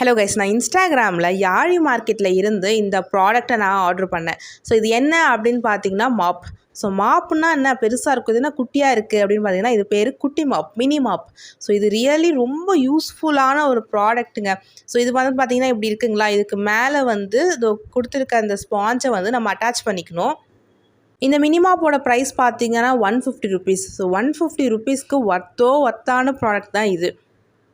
Hello guys நான் இன்ஸ்டாகிராமில் யாழி மார்க்கெட்டில் இருந்து இந்த ப்ராடக்ட்டை நான் ஆர்டர் பண்ணேன். ஸோ இது என்ன அப்படின்னு பார்த்தீங்கன்னா மாப் ஸோ மாப்னா என்ன? பெருசாக இருக்கும். இதுனா குட்டியாக இருக்குது அப்படின்னு பார்த்தீங்கன்னா இது பேர் குட்டி மாப் மினி மாப் ஸோ இது ரியலி ரொம்ப யூஸ்ஃபுல்லான ஒரு ப்ராடக்ட்டுங்க ஸோ இது வந்து பார்த்தீங்கன்னா இப்படி இருக்குங்களா? இதுக்கு மேலே வந்து இதோ கொடுத்துருக்க அந்த ஸ்பாஞ்சை வந்து நம்ம அட்டாச் பண்ணிக்கணும். இந்த மினிமாப்போட ப்ரைஸ் பார்த்தீங்கன்னா one fifty rupees so one fifty ருபீஸ்க்கு ஒர்த்தோ ஒர்த்தான ப்ராடக்ட் தான் இது.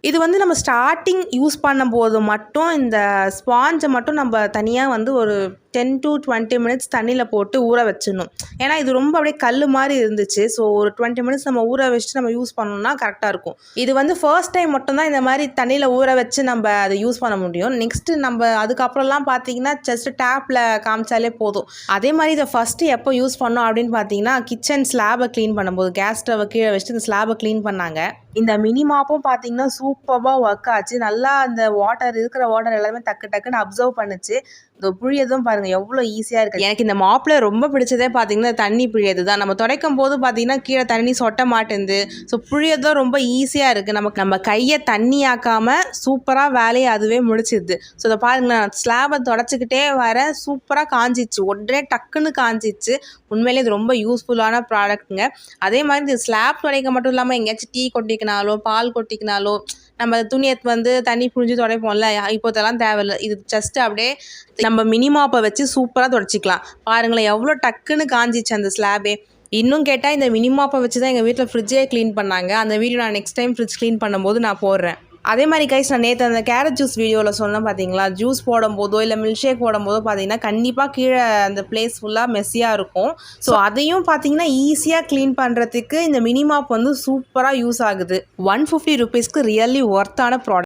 இது வந்து நம்ம ஸ்டார்டிங் யூஸ் பண்ணும்போது மட்டும் இந்த ஸ்பாஞ்சை மட்டும் நம்ம தனியாக வந்து ஒரு டென் டு டுவெண்ட்டி மினிட்ஸ் தண்ணியில் போட்டு ஊற வச்சிடணும். ஏன்னா இது ரொம்ப அப்படியே கல் மாதிரி இருந்துச்சு. ஸோ ஒரு டுவெண்ட்டி மினிட்ஸ் நம்ம ஊற வச்சுட்டு நம்ம யூஸ் பண்ணோம்னா கரெக்டாக இருக்கும். இது வந்து ஃபர்ஸ்ட் டைம் மட்டும்தான் இந்த மாதிரி தண்ணியில் ஊற வச்சு நம்ம அதை யூஸ் பண்ண முடியும். நெக்ஸ்ட்டு நம்ம அதுக்கப்புறம்லாம் பார்த்தீங்கன்னா ஜஸ்ட் டேப்பில் காமிச்சாலே போதும். அதே மாதிரி இதை ஃபஸ்ட்டு எப்போ யூஸ் பண்ணோம் அப்படின்னு பார்த்தீங்கன்னா கிச்சன் ஸ்லாபை க்ளீன் பண்ணும்போது கேஸ் ஸ்டவை கீழே வச்சுட்டு இந்த ஸ்லாபை க்ளீன் பண்ணாங்க. இந்த மினிமாப்பும் பார்த்தீங்கன்னா சூப்பராக ஒர்க் ஆச்சு. நல்லா அந்த வாட்டர் இருக்கிற வாட்டர் எல்லாமே டக்கு டக்குன்னு அப்சர்வ் பண்ணுச்சு. இந்த புழியதும் பாருங்கள் எவ்வளோ ஈஸியாக இருக்குது எனக்கு இந்த மாப்பில் ரொம்ப பிடிச்சதே பார்த்தீங்கன்னா தண்ணி புழியது தான் நம்ம துடைக்கும் போது பார்த்தீங்கன்னா கீழே தண்ணி சொட்ட மாட்டேங்குது. ஸோ புழியதும் ரொம்ப ஈஸியாக இருக்குது நமக்கு நம்ம கையை தண்ணி ஆக்காமல் சூப்பராக வேலையை அதுவே முடிச்சிடுது ஸோ இதை பாருங்களேன் ஸ்லாபை தொடச்சிக்கிட்டே வர சூப்பராக காஞ்சிச்சு. உடனே டக்குன்னு காஞ்சிச்சு. உண்மையிலே இது ரொம்ப யூஸ்ஃபுல்லான ப்ராடக்ட்டுங்க அதே மாதிரி இந்த ஸ்லாப் துடைக்க மட்டும் இல்லாமல் எங்கேயாச்சும் டீ கொட்டிக்கினாலோ பால் கொட்டிக்கினாலோ நம்ம துணியை வந்து தண்ணி புழிஞ்சு துடைப்போம்ல இப்போதெல்லாம் தேவையில்லை. இது ஜஸ்ட் அப்படியே நம்ம மினிமாப்பை வச்சு சூப்பராக துடைச்சிக்கலாம். பாருங்களேன் எவ்வளோ டக்குன்னு காஞ்சிச்சு அந்த ஸ்லாபே இன்னும் கேட்டால் இந்த மினிமாப்பை வச்சு தான் எங்கள் வீட்டில் ஃப்ரிட்ஜே க்ளீன் பண்ணாங்க. அந்த வீடியோ நான் நெக்ஸ்ட் டைம் ஃப்ரிட்ஜ் க்ளீன் பண்ணும்போது நான் போடுறேன். அதே மாதிரி கைஸ் நான் நேற்று அந்த கேரட் ஜூஸ் வீடியோவில் சொன்னேன் பார்த்தீங்களா ஜூஸ் போடும்போதோ இல்லை மில்க் ஷேக் போடும்போதோ பார்த்தீங்கன்னா கண்டிப்பாக கீழே அந்த பிளேஸ் ஃபுல்லாக மெஸ்ஸியாக இருக்கும். ஸோ அதையும் பார்த்தீங்கன்னா ஈஸியாக க்ளீன் பண்ணுறதுக்கு இந்த மினிமாப் வந்து சூப்பராக யூஸ் ஆகுது. ஒன் ஃபிஃப்டி ருபீஸ்க்கு ரியல்லி ஒர்த்தான ப்ராடக்ட்